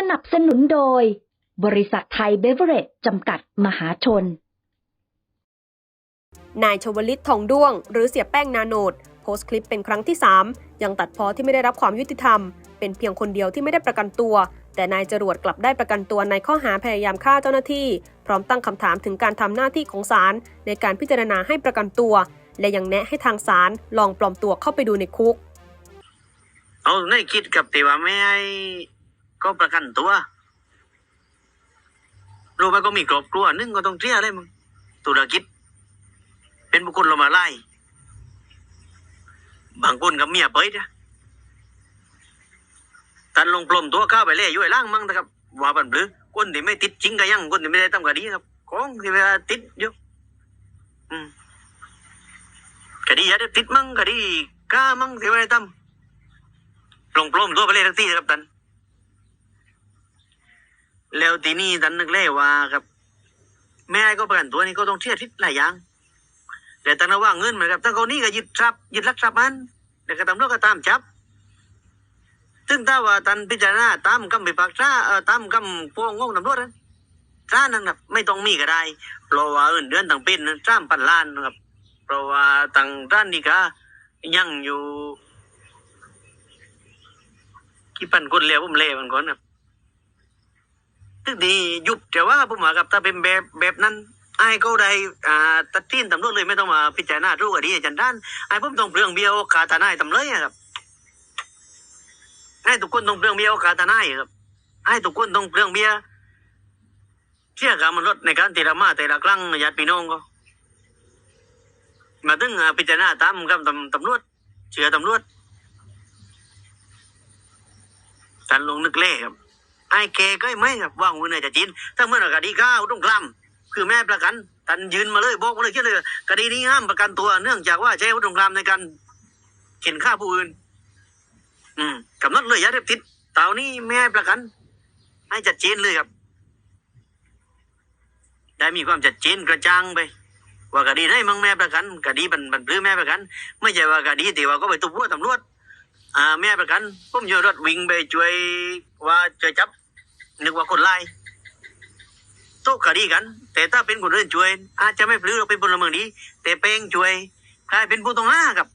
สนับสนุนโดย บริษัทไทยเบเวอเรจจำกัดมหาชน นายชวลิตทองด้วง หรือเสียแป้งนาโนดโพสต์คลิปเป็นครั้งที่ 3 ยังตัดพ้อที่ไม่ได้รับความยุติธรรม เป็นเพียงคนเดียวที่ไม่ได้ประกันตัว แต่นายจรวดกลับได้ประกันตัวในข้อหาพยายามฆ่าเจ้าหน้าที่ พร้อมตั้งคำถามถึงการทำหน้าที่ของศาลในการพิจารณาให้ประกันตัว และยังแนะให้ทางศาลลองปลอมตัวเข้าไปดูในคุก เอาในคิดกับที่ว่าไม่ให้ ก็ประกันตัวรู้ไหมก็มีครอบครัวหนึงก็ต้องเสียเลยมึงธุรกิจ เป็นบุคคลเรามาไล่บางคนกับเมียเปิดนะตันลงปลอมตัวเข้าไปเล่ยย่อยล่างมั่งนะครับ ว่าบันบลือคนที่ไม่ติดจริงก็ยังคนที่ไม่ได้ทำคดีครับของที่เวลาติดอยู่อืมคดียาเสพติดมั่งคดีฆ่ามั่งที่ไม่ได้ทำลงปล้มตัวไปเลยทั้งที่นะครับท่าน แล้วทีนี้ท่านนึกเล่ว่าครับ แม่ก็ประกันตัวนี่ก็ต้องเทียบทิศหลายอย่าง แต่ท่านว่าเงินเหมือนกับท่านเขานี่ก็ยึดทรัพย์ยึดลักทรัพย์มันแล้วก็ตำรวจก็ตามจับ ซึ่งถ้าว่าท่านพิจารณาตามคำพิพากษาเอ่อตามคำฟ้องงตำรวจนั้นศานั้นครับไม่ต้องมีก็ได้เพราะว่าเอื่นเดือนต่างเป็นสามพันล้านนะครับ เพราะว่าต่างด้านนี่ก็ยังอยู่กี่ปันคนเลี้ยวผมเลี้ยมันก่อนครับ ทึกดียุบแต่ว่าผมว่ากับถ้าเป็นแบบแบบนั้นไอ้ก็ได้อ่าตัดทิ้นตำรวจเลยไม่ต้องมาพิจารณารู้คดีอาจารย์ด้านไอ้ผมต้องเปลืองเบี้ยวขาทนายตำเลยครับไอ้ทุกคนต้องเปลืองเบี้ยวขาทนายครับไอ้ทุกคนต้องเปลืองเบี้ยเชื่อการมันลดในการตีละมาแต่ละครั้งญาติพี่น้องก็ มาถึงอาพิจารณาตามกับตำตำรวจเชื่อตำรวจท่านลงนึกเล่ครับ ไอ้แกก็ไม่ว่างมือไหนจะจีนถ้าเมื่อไหร่คดีก้าวต้องกล้ำคือแม่ประกันท่านยืนมาเลยบอกมาเลยเชื่อเลยคดีนี้ห้ามประกันตัวเนื่องจากว่าใช้อาวุธสงครามในการเข็นฆ่าผู้อื่น อืมกำหนดเลยยาเสพติดเต่านี้ไม่ประกัน ให้จัดเจนเลยครับ ได้มีความจัดเจนกระจ่างไป ว่าคดีไหนมั่งแม่ประกันคดีบันบันพลื้แม่ประกัน ไม่ใช่ว่าคดีที่ว่าก็ไปตุบหัวตำรวจ อ่าแม่ประกันผมอยู่รถวิ่งไปช่วยว่าช่วยจับ นึกว่าคนไล่โต๊ะคดีกัน แต่ถ้าเป็นคนอื่นช่วย อาจจะไม่พลื้อเราเป็นพลเมืองดี แต่เป้งช่วยกลายเป็นผู้ต้องหาครับ